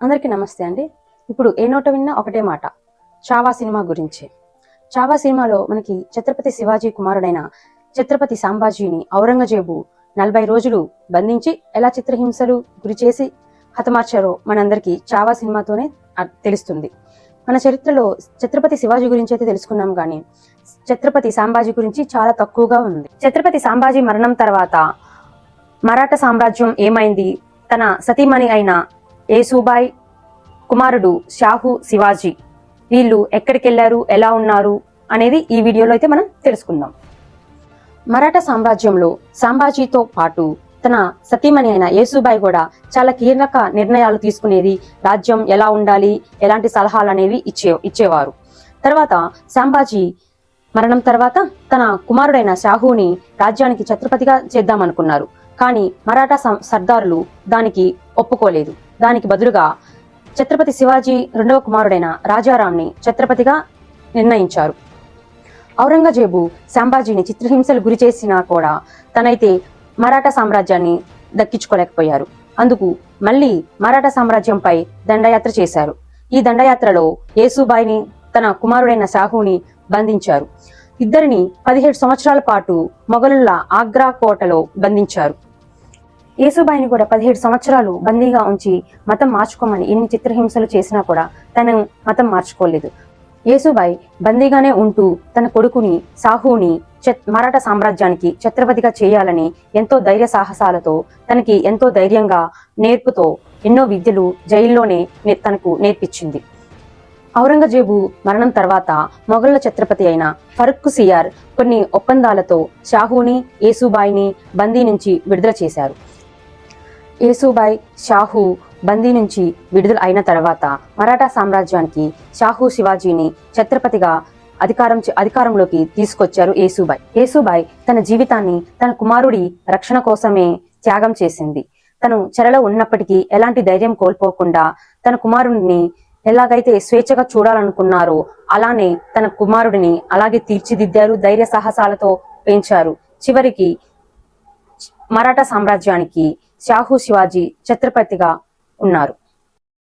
అందరికీ నమస్తే అండి. ఇప్పుడు ఏ నోట విన్నా ఒకటే మాట. చావా సినిమా గురించి. చావా సినిమాలో మనకి ఛత్రపతి శివాజీ కుమారుడైన ఛత్రపతి సాంబాజీని ఔరంగజేబు నలభై రోజులు బంధించి ఎలా చిత్రహింసలు గురి చేసి హతమార్చారో మనందరికీ చావా సినిమాతోనే తెలుస్తుంది. మన చరిత్రలో ఛత్రపతి శివాజీ గురించి అయితే తెలుసుకున్నాం కానీ ఛత్రపతి సాంబాజీ గురించి చాలా తక్కువగా ఉంది. ఛత్రపతి సాంబాజీ మరణం తర్వాత మరాఠా సామ్రాజ్యం ఏమైంది? తన సతీమణి అయిన యేసుబాయ్ కుమారుడు షాహు శివాజీ. వీళ్ళు ఎక్కడికెళ్ళారు? ఎలా ఉన్నారు? అనేది ఈ వీడియోలో అయితే మనం తెలుసుకుందాం. మరాఠా సామ్రాజ్యంలో సాంబాజీతో పాటు తన సతీమణి అయిన యేసుబాయి కూడా చాలా కీలక నిర్ణయాలు తీసుకునేది రాజ్యం ఎలా ఉండాలి ఎలాంటి సలహాలు అనేవి ఇచ్చే ఇచ్చేవారు. తర్వాత సాంబాజీ మరణం తర్వాత తన కుమారుడైన షాహుని రాజ్యానికి ఛత్రపతిగా చేద్దామనుకున్నారు. కానీ మరాఠా సం- సర్దారులు దానికి ఒప్పుకోలేదు. దానికి బదులుగా ఛత్రపతి శివాజీ రెండవ కుమారుడైన రాజారాంని ఛత్రపతిగా నిర్ణయించారు. ఔరంగజేబు శాంబాజీని చిత్రహింసలు గురి చేసినా కూడా తనైతే మరాఠా సామ్రాజ్యాన్ని దక్కించుకోలేకపోయారు. అందుకు మళ్ళీ మరాఠా సామ్రాజ్యంపై దండయాత్ర చేశారు. ఈ దండయాత్రలో యేసుబాయిని తన కుమారుడైన సాహుని బంధించారు. ఇద్దరిని పదిహేడు సంవత్సరాల పాటు మొఘలుల ఆగ్రా కోటలో బంధించారు. యేసుబాయిని కూడా పదిహేడు సంవత్సరాలు బందీగా ఉంచి మతం మార్చుకోమని ఎన్ని చిత్రహింసలు చేసినా కూడా తను మతం మార్చుకోలేదు. యేసుబాయ్ బందీగానే ఉంటూ తన కొడుకుని సాహుని ఛత్- మరాఠా సామ్రాజ్యానికి ఛత్రపతిగా చేయాలని ఎంతో ధైర్య సాహసాలతో తనకి ఎంతో ధైర్యంగా నేర్పుతో ఎన్నో విద్యలు జైల్లోనే తనకు నేర్పించింది. ఔరంగజేబు మరణం తర్వాత మొఘళ్ళ ఛత్రపతి అయిన ఫరూక్ సియార్ కొన్ని ఒప్పందాలతో షాహుని యేసుబాయిని బందీ నుంచి విడుదల చేశారు. యేసుబాయ్ షాహు బందీ నుంచి విడుదల అయిన తర్వాత మరాఠా సామ్రాజ్యానికి షాహు శివాజీని ఛత్రపతిగా అధికారం అధికారంలోకి తీసుకొచ్చారు యేసుబాయ్ యేసుబాయ్ తన జీవితాన్ని తన కుమారుడి రక్షణ కోసమే త్యాగం చేసింది. తను చెరలో ఉన్నప్పటికీ ఎలాంటి ధైర్యం కోల్పోకుండా తన కుమారుడిని ఎలాగైతే స్వేచ్ఛగా చూడాలనుకున్నారో అలానే తన కుమారుడిని అలాగే తీర్చిదిద్దారు ధైర్య సాహసాలతో పెంచారు. చివరికి మరాఠా సామ్రాజ్యానికి షాహు శివాజీ ఛత్రపతిగా ఉన్నారు.